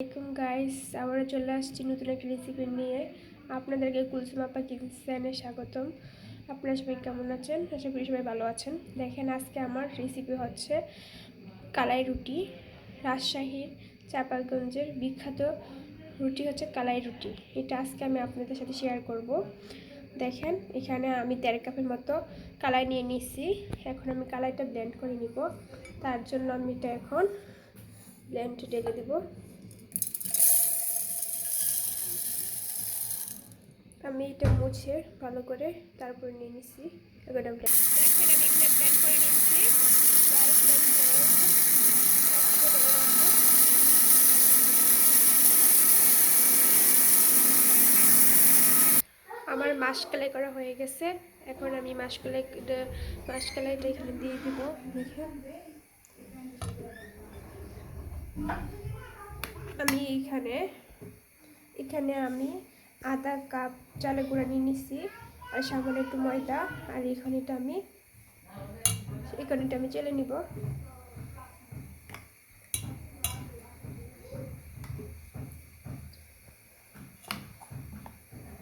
আসসালামাইকুম গাইস আবারও চলে আসছি নতুন একটা রেসিপি নিয়ে। আপনাদেরকে কুলসুম আপা কিচেনে স্বাগতম। আপনারা সবাই কেমন আছেন? আশা করি সবাই ভালো আছেন। দেখেন, আজকে আমার রেসিপি হচ্ছে কালাই রুটি রাজশাহীর চাপাগঞ্জের বিখ্যাত রুটি হচ্ছে কালাই রুটি। এটা আজকে আমি আপনাদের সাথে শেয়ার করব। দেখেন, এখানে আমি দেড় কাপের মতো কালাই নিয়ে নিচ্ছি এখন আমি কালাইটা ব্লেন্ড করে নিব। তার জন্য আমি এটা এখন ব্লেন্ডে ঢেলে দেবো। আমি এটা মুছে ভালো করে তারপর নিয়ে নিচ্ছি আমি দেখেন আমি এখানে ব্লেন্ড করে নিচ্ছি। আমার মাসকালাই করা হয়ে গেছে। এখন আমি মাসকালাই মাসকালাইটা এখানে দিয়ে দিব। আমি এখানে এখানে আমি আধা কাপ চালের গুঁড়া নিয়ে নিচ্ছি আর সামনে একটু ময়দা, আর এখানেটা আমি এখানেটা আমি চেলে নিব।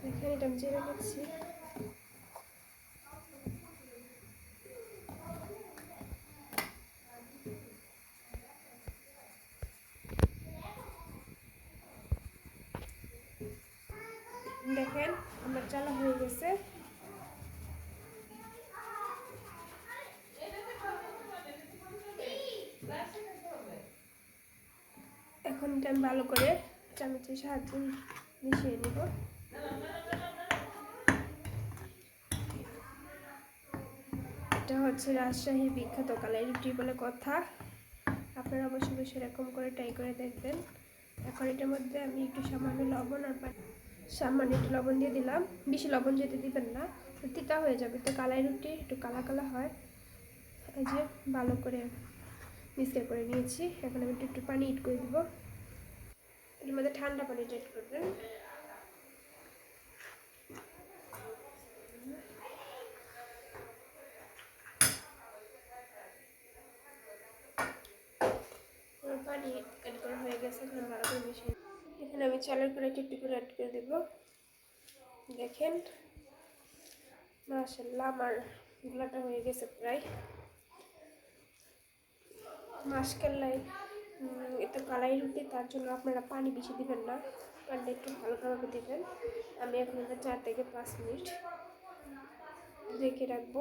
এখানেটা আমি চেলে নিচ্ছি। দেখেন, আমার চালা হয়ে গেছে। এখন এটা আমি ভালো করে চামচের সাহায্যে মিশিয়ে নেব। এটা হচ্ছে রাজশাহীর বিখ্যাত কালাই রুটি বলে কথা। আপনারা অবশ্যই সেরকম করে ট্রাই করে দেখবেন। এখন এটার মধ্যে আমি একটু সামান্য লবণ আর সামান্য একটু লবণ দিয়ে দিলাম। বেশি লবণ যেতে দিবেন না, তিতা হয়ে যাবে। তো কালাই রুটি একটু কালা কালা হয়। এই যে ভালো করে মিক্সচার করে নিয়েছি। এখন আমি একটু একটু পানি ইট করে দিব। এর মধ্যে ঠান্ডা পানি এড করবেন। পানি অ্যাড করা হয়ে গেছে, এখন ভালো করে মিশিয়ে এখানে আমি চালের করে একটু করে অ্যাড করে দেব। দেখেন মাশাল্লাহ আমার গুলাটা হয়ে গেছে প্রায়। মাসকাল্লাই এটা কালাই রুটি, তার জন্য আপনারা পানি বেশি দেবেন না। পানিটা একটু হালকাভাবে দেবেন। আমি এখন চার থেকে পাঁচ মিনিট রেখে রাখব।